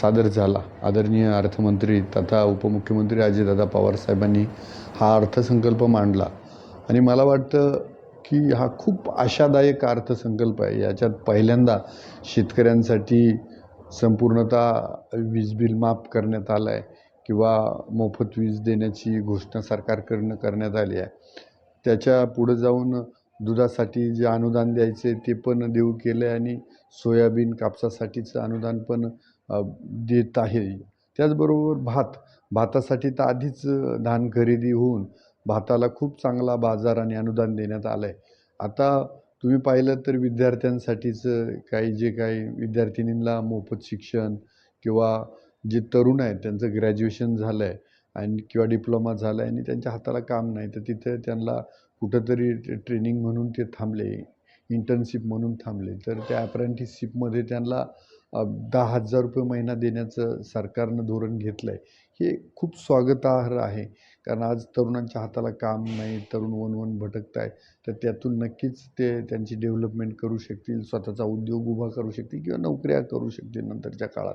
सादर झाला. आदरणीय अर्थमंत्री तथा उपमुख्यमंत्री अजितदादा पवारसाहेबांनी हा अर्थसंकल्प मांडला. आणि मला वाटतं की हा खूप आशादायक अर्थसंकल्प आहे. याच्यात पहिल्यांदा शेतकऱ्यांसाठी संपूर्णतः वीज बिल माफ करण्यात आलं आहे किंवा मोफत वीज देण्याची घोषणा सरकारकडनं करण्यात आली आहे. त्याच्या पुढं जाऊन दुधासाठी जे अनुदान द्यायचे ते पण देऊ केलं आहे आणि सोयाबीन कापसासाठीचं अनुदान पण देत आहे. त्याचबरोबर भात भातासाठी तर आधीच धान खरेदी होऊन भाताला खूप चांगला बाजार आणि अनुदान देण्यात आलं आहे आता तुम्ही पाहिलं तर विद्यार्थ्यांसाठीचं काही जे काही विद्यार्थिनींना मोफत शिक्षण किंवा जे तरुण आहेत त्यांचं ग्रॅज्युएशन झालं आहे आणि किंवा डिप्लोमा झाला आहे आणि त्यांच्या हाताला काम नाही तर तिथे त्यांना कुठंतरी ट्रेनिंग म्हणून ते थांबले इंटर्नशिप म्हणून थांबले. तर त्या अप्रेंटिसशिपमध्ये त्यांना दहा हजार रुपये महिना देण्याचं सरकारनं धोरण घेतलं आहे हे खूप स्वागतार्ह आहे. कारण आज तरुणांच्या हाताला काम नाही तरुण वन वन भटकत आहे तर त्यातून नक्कीच ते त्यांची डेव्हलपमेंट करू शकतील स्वतःचा उद्योग उभा करू शकतील किंवा नोकऱ्या करू शकतील नंतरच्या काळात.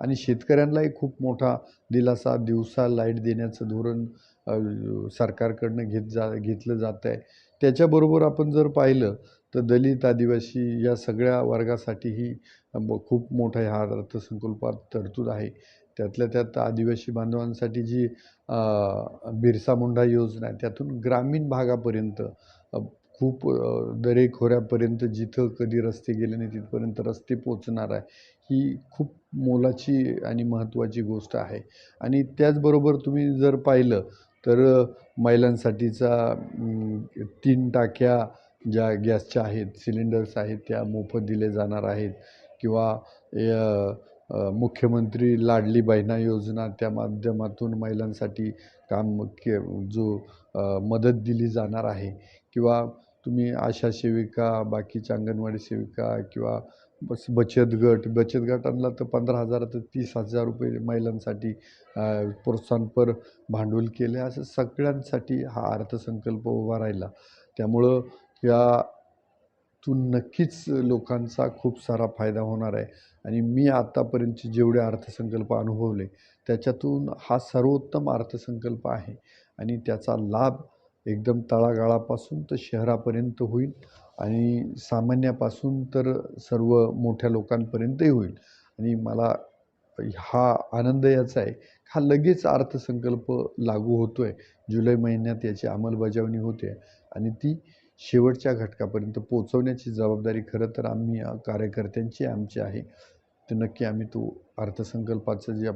आणि शेतकऱ्यांनाही खूप मोठा दिलासा दिवसा लाइट देण्याचं धोरण सरकारकडनं घेत जा घेतलं जात आहे त्याच्याबरोबर आपण जर पाहिलं तर दलित आदिवासी या सगळ्या वर्गासाठीही ब- खूप मोठा ह्या अर्थसंकल्पात तरतूद आहे. त्यातल्या त्यात आदिवासी बांधवांसाठी जी बिरसा मुंडा योजना आहे त्यातून ग्रामीण भागापर्यंत खूप दरेखोऱ्यापर्यंत जिथं कधी रस्ते गेले नाही तिथपर्यंत रस्ते पोचणार आहे ही खूप मोलाची आणि महत्त्वाची गोष्ट आहे. आणि त्याचबरोबर तुम्ही जर पाहिलं तर महिलांसाठीचा तीन टाक्या ज्या गॅसच्या आहेत सिलेंडर्स आहेत त्या मोफत दिले जाणार आहेत किंवा य- मुख्यमंत्री लाडली बहिणा योजना त्या माध्यमातून महिलांसाठी काम के जो मदत दिली जाणार आहे किंवा तुम्ही आशा सेविका बाकीच्या अंगणवाडी सेविका किंवा बस बचत गट बचत गटांना तर पंधरा हजार ते तीस हजार रुपये महिलांसाठी प्रोत्साहनपर भांडवल केले. असं सगळ्यांसाठी हा अर्थसंकल्प उभा राहिला. त्यामुळं यातून नक्कीच लोकांचा खूप सारा फायदा होणार आहे. आणि मी आत्तापर्यंतचे जेवढे अर्थसंकल्प अनुभवले त्याच्यातून हा सर्वोत्तम अर्थसंकल्प आहे. आणि त्याचा लाभ एकदम तळागाळापासून तर शहरापर्यंत होईल आणि सामान्यापासून तर सर्व मोठ्या लोकांपर्यंतही होईल. आणि मला हा आनंद याचा आहे हा लगेच अर्थसंकल्प लागू होतो आहे जुलै महिन्यात याची अंमलबजावणी होते आणि ती शेवटच्या घटकापर्यंत पोचवण्याची जबाबदारी खरं तर आम्ही कार्यकर्त्यांची आमची आहे. तर नक्की आम्ही तो अर्थसंकल्पाचं जे